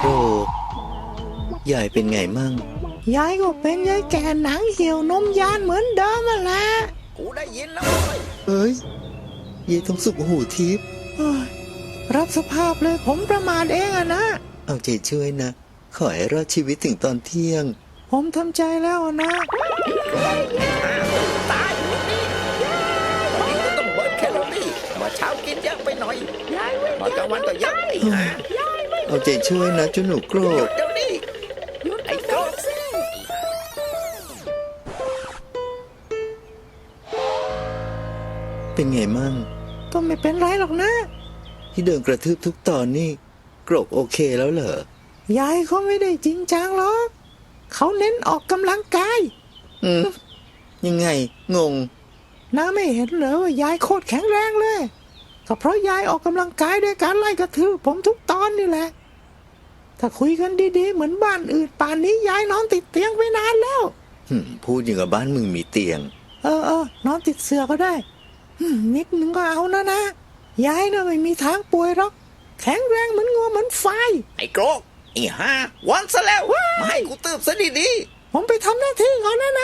โรคยายเป็นไงมั่ง ยายก็เป็นยายแก่หนังเหี่ยวนมยานเหมือนเดิมมาแหละกูได้ยินแล้วเว้ยเอ้ยยายต้องสุกหูทิพย์เอ้ยรับสภาพเลยผมประมาทเองอะนะ เอาใจช่วยนะ ขอให้รอดชีวิตถึงตอนเที่ยง ผมทำใจแล้วอะนะ ตายอยู่นี่วันนี้กูต้องเบิร์นแคลอรี่เมื่อเช้ากินเยอะไปหน่อยตอนกลางวันก็เยอะไอ้ห่า เอาใจช่วยนะเจ้าหนูโกรหยุธดเดี๋ยวนี้ไอ้โกรธเป็นไงมั่งก็ไม่เป็นไรหรอกนะ ที่เดินกระทืบทุกตอนนี่โกรกโอเคแล้วเหรอยายเขาไม่ได้จริงจังหรอกเขาเน้นออกกำลังกายอืมยังไง งง น้าไม่เห็นเหรอว่ายายโคตรแข็งแรงเลย ก็เพราะยายออกกำลังกายด้วยการไล่กระทืบผมทุกตอนนี่แหละ ถ้าคุยกันดีๆ เหมือนบ้านอื่นป่านนี้ยายนอนติดเตียงไปนานแล้วหืมพูดอย่างกับบ้านมึงมีเตียง เออเออนอนติดเสือก็ได้อืมนิดนึงก็เอานะนะยายน่ะไม่มีทางป่วยหรอก แข็งแรงเหมือนงัวเหมือนไฟ ไอ้โกรธไอ้ห่าวันซะแล้วมาให้กูตืบซะดีผมไปทำหน้าที่ก่อนนะนะ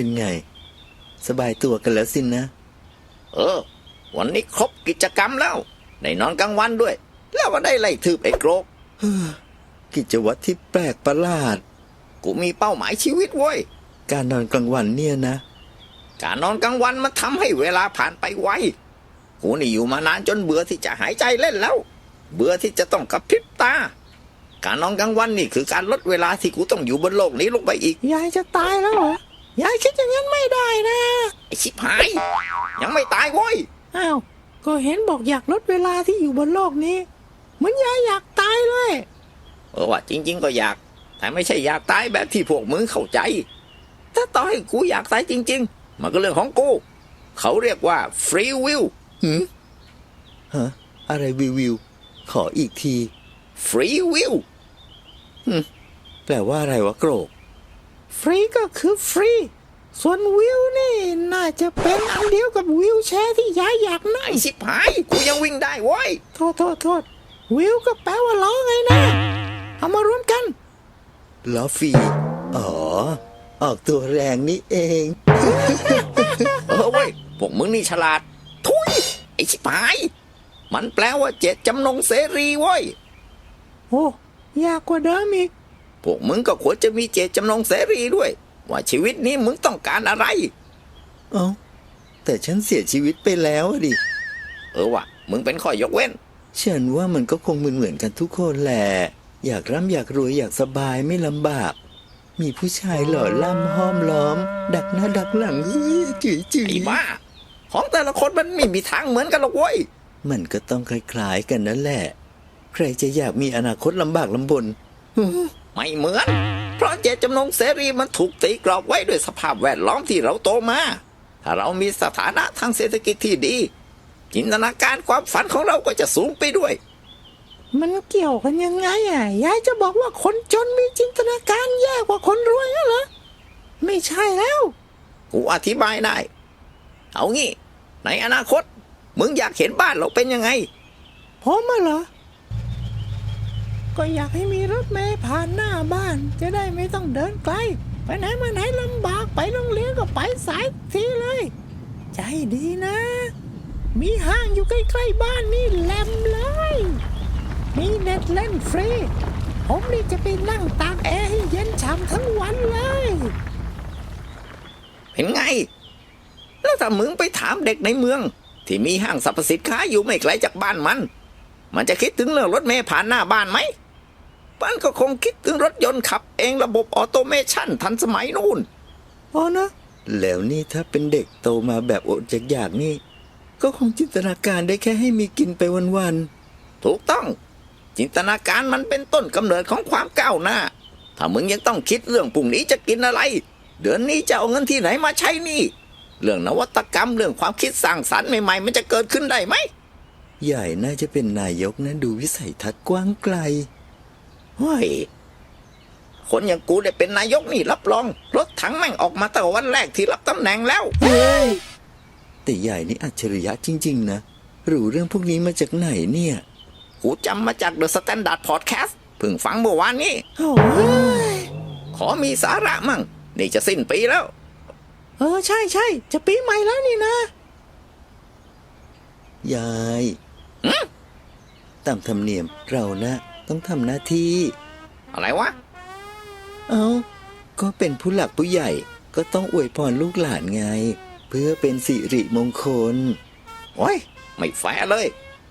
เป็นไง สบายตัวกันแล้วสินนะ เออ วันนี้ครบกิจกรรมแล้วได้นอนกลางวันด้วย แล้วก็ได้ไล่ทืบไอ้โกรกกิจวัตรที่แปลกประหลาด กูมีเป้าหมายชีวิตเว้ย การนอนกลางวันเนี่ยนะ การนอนกลางวันมันทำให้เวลาผ่านไปไว กูนี่อยู่มานานจนเบื่อที่จะหายใจเล่นแล้ว เบื่อที่จะต้องกระพริบตา การนอนกลางวันนี่คือการลดเวลาที่กูต้องอยู่บนโลกนี้ลงไปอีก ยายจะตายแล้วเหรอ ยายคิดอย่างนั้นไม่ได้นะ ไอ้ชิบหาย ยังไม่ตายเว้ย อ้าว ก็เห็นบอกอยากลดเวลาที่อยู่บนโลกนี้ เหมือนยายอยากตายเลย เออว่าจริง ๆ ก็อยาก แต่ไม่ใช่อยากตายแบบที่พวกมึงเข้าใจ ถ้าต่อให้กูอยากตายจริง ๆ มันก็เรื่องของกู เขาเรียกว่าฟรีวิลหืมฮะอะไรวิววิว ขออีกทีฟรีวิลแปลว่าอะไรวะโกรก ฟรีก็คือฟรี ส่วนวิวนี่ น่าจะเป็นอันเดียวกับวิวแชร์ที่ยายอยากนั่ไอ้งชิบหายกูยังวิ่งได้เว้ยโทษโทษโทษวิวก็แปลว่าล้อไงนะ เอามารวมกัน ล้อฟรีอ๋อ ออกตัวแรงนี่เอง เออเว้ยพวกมึงนี่ฉลาด ทุยไอ้ชิบหาย มันแปลว่าเจตจำนงเสรีเว้ย โอ้ยากกว่าเดิมอีก พวกมึงก็ควรจะมีเจตจำนงเสรีด้วย ว่าชีวิตนี้มึงต้องการอะไร เอ้าแต่ฉันเสียชีวิตไปแล้วอะดิ เออว่ะมึงเป็นข้อยกเว้น ฉันว่ามันก็คงเหมือนเหมือนๆกันทุกคนแหละ อยากร่ำอยากรวยอยากสบายไม่ลำบาก มีผู้ชายหล่อล่ำห้อมล้อม ดักหน้าดักหลังเฮ้ยจุ๋ยจุ๋ยไอ้บ้าของแต่ละคนมันไม่มีทางเหมือนกันหรอกเว้ย มันก็ต้องคล้ายๆกันนั่นแหละ ใครจะอยากมีอนาคตลำบากลำบน ไม่เหมือน เพราะเจตจำนงเสรีมันถูกตีกรอบไว้ด้วยสภาพแวดล้อมที่เราโตมา ถ้าเรามีสถานะทางเศรษฐกิจที่ดี จินตนาการความฝันของเราก็จะสูงไปด้วย มันเกี่ยวกันยังไงอะยายจะบอกว่าคนจนมีจินตนาการแย่กว่าคนรวยงั้นเหรอไม่ใช่แล้วกูอธิบายได้ เอางี้ ในอนาคต มึงอยากเห็นบ้านเราเป็นยังไงผมอะเหรอ ก็อยากให้มีรถเมล์ผ่านหน้าบ้าน จะได้ไม่ต้องเดินไกล ไปไหนมาไหนลำบากไปโรงเรียนก็ไปสายทีเลย ใจดีนะ มีห้างอยู่ใกล้ๆบ้านนี่แหลมเลย มีเน็ตเล่นฟรี ผมนี่จะไปนั่งตากแอร์ให้เย็นฉ่ำทั้งวันเลย เป็นไง แล้วถ้ามึงไปถามเด็กในเมือง ที่มีห้างสรรพสินค้าอยู่ไม่ไกลจากบ้านมัน มันจะคิดถึงเรื่องรถเมล์ผ่านหน้าบ้านไหมมันก็คงคิดถึงรถยนต์ขับเองระบบออโตเมชันทันสมัยนู่นโอ้นะ แล้วนี่ถ้าเป็นเด็กโตมาแบบอดอยากๆนี่ ก็คงจินตนาการได้แค่ให้มีกินไปวันถูกต้อง จินตนาการมันเป็นต้นกำเนิดของความก้าวหน้า ถ้ามึงยังต้องคิดเรื่องพรุ่งนี้จะกินอะไร เดือนนี้จะเอาเงินที่ไหนมาใช้หนี่ เรื่องนวัตกรรมเรื่องความคิดสร้างสรรค์ใหม่ๆ มันจะเกิดขึ้นได้ไหม ใหญ่น่าจะเป็นนายกนะดูวิสัยทัศน์กว้างไกลเฮ้ยคนอย่างกูได้เป็นนายกนี่รับรอง รถถังแม่งออกมาแต่วันแรกที่รับตำแหน่งแล้วแต่ใหญ่นี่อัจฉริยะจริง ๆ นะรู้เรื่องพวกนี้มาจากไหนเนี่ย กูจำมาจาก The Standard Podcast เพิ่งฟังเมื่อวานนี้โอ้ยขอมีสาระมั่ง นี่จะสิ้นปีแล้ว เออ ใช่ใช่จะปีใหม่แล้วนี่นะ ยาย ตามธรรมเนียมเรานะต้องทำหน้าที่ อะไรวะ เอาก็เป็นผู้หลักผู้ใหญ่ก็ต้องอวยพรลูกหลานไง เพื่อเป็นสิริมงคล โอ้ย ไม่แฟร์เลย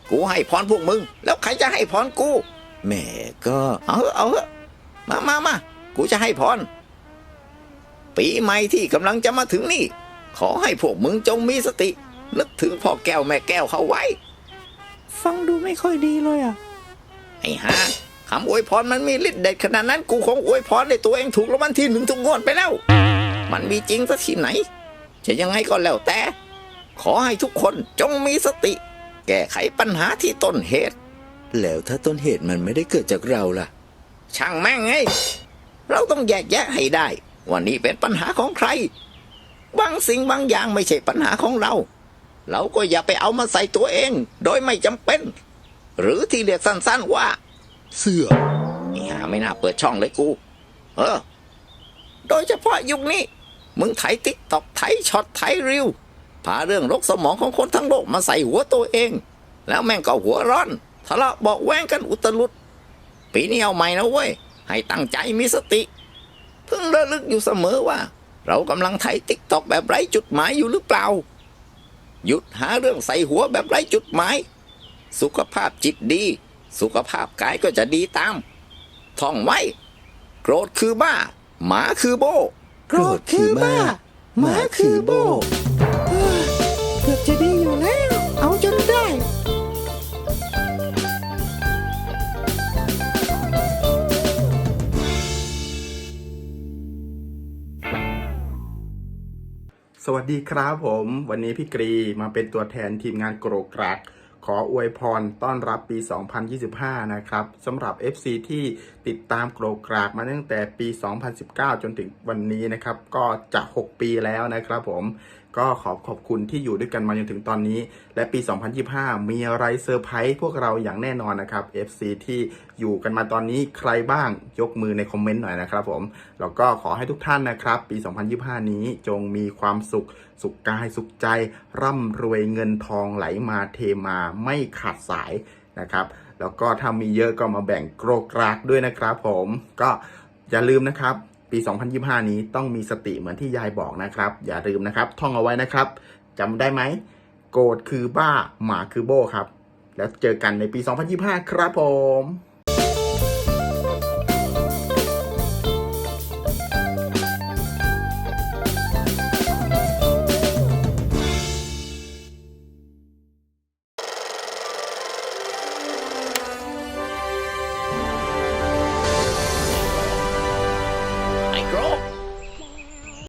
กูให้พรพวกมึง แล้วใครจะให้พรกู แหมก็เอาเถอะเอาเถอะมามามากูจะให้พร ปีใหม่ที่กำลังจะมาถึงนี่ ขอให้พวกมึงจงมีสติ นึกถึงพ่อแก้วแม่แก้วเขาไว้ ฟังดูไม่ค่อยดีเลยอะ ไอ้ห่าคำอวยพรมันมีฤทธิ์เด็ดขนาดนั้นกูคงอวยพรในตัวเองถูกรางวัลที่หนึ่งทุกงวดไปแล้ว มันมีจริงซะที่ไหน จะยังไงก็แล้วแต่ ขอให้ทุกคนจงมีสติ แก้ไขปัญหาที่ต้นเหตุ แล้วถ้าต้นเหตุมันไม่ได้เกิดจากเราล่ะ ช่างแม่งไงเราต้องแยกแยะให้ได้ว่านี่เป็นปัญหาของใคร บางสิ่งบางอย่างไม่ใช่ปัญหาของเรา เราก็อย่าไปเอามาใส่ตัวเอง โดยไม่จำเป็น หรือที่เรียกสั้นๆว่า เสื้อไอ้ห่าไม่น่าเปิดช่องเลยกู เออ โดยเฉพาะยุคนี้ มึงไถติ๊กตอกไถช็อตไถริวพาเรื่องโรกสมองของคนทั้งโลกมาใส่หัวตัวเอง แล้วแม่งก็หัวร้อนทะเลาะเบอกแว้งกันอุตลุดปีนี้เอาใหม่นะเว้ย ให้ตั้งใจมีสติ เพิ่งระลึกอยู่เสมอว่า เรากำลังไถติ๊กตอกแบบไร้จุดหมายอยู่หรือเปล่า หยุดหาเรื่องใส่หัวแบบไร้จุดหมาย สุขภาพจิตดี สุขภาพกายก็จะดีตาม ท่องไว้ โกรธคือบ้า หมาคือโบ โกรธคือบ้า หมาคือโบ วัสดีครับผม วันนี้พี่กรีมาเป็นตัวแทนทีมงานโกรกรัก ขออวยพรต้อนรับปี 2025 นะครับสำหรับ FC ที่ติดตามโกรกรากมาตั้งแต่ปี 2019 จนถึงวันนี้นะครับ ก็จะ 6 ปีแล้วนะครับผมก็ขอขอบคุณที่อยู่ด้วยกันมาจนถึงตอนนี้ และปี 2025 มีอะไรเซอร์ไพรส์พวกเราอย่างแน่นอนนะครับ FC ที่อยู่กันมาตอนนี้ใครบ้างยกมือในคอมเมนต์หน่อยนะครับผม แล้วก็ขอให้ทุกท่านนะครับ ปี 2025 นี้จงมีความสุข สุขกายสุขใจ ร่ำรวยเงินทองไหลมาเทมาไม่ขาดสายนะครับ แล้วก็ถ้ามีเยอะก็มาแบ่งโกรกรากด้วยนะครับผมก็อย่าลืมนะครับ ปี 2025 นี้ต้องมีสติเหมือนที่ยายบอกนะครับ อย่าลืมนะครับ ท่องเอาไว้นะครับจำได้ไหมโกรธคือบ้าหมาคือโบครับ แล้วเจอกันในปี 2025 ครับผม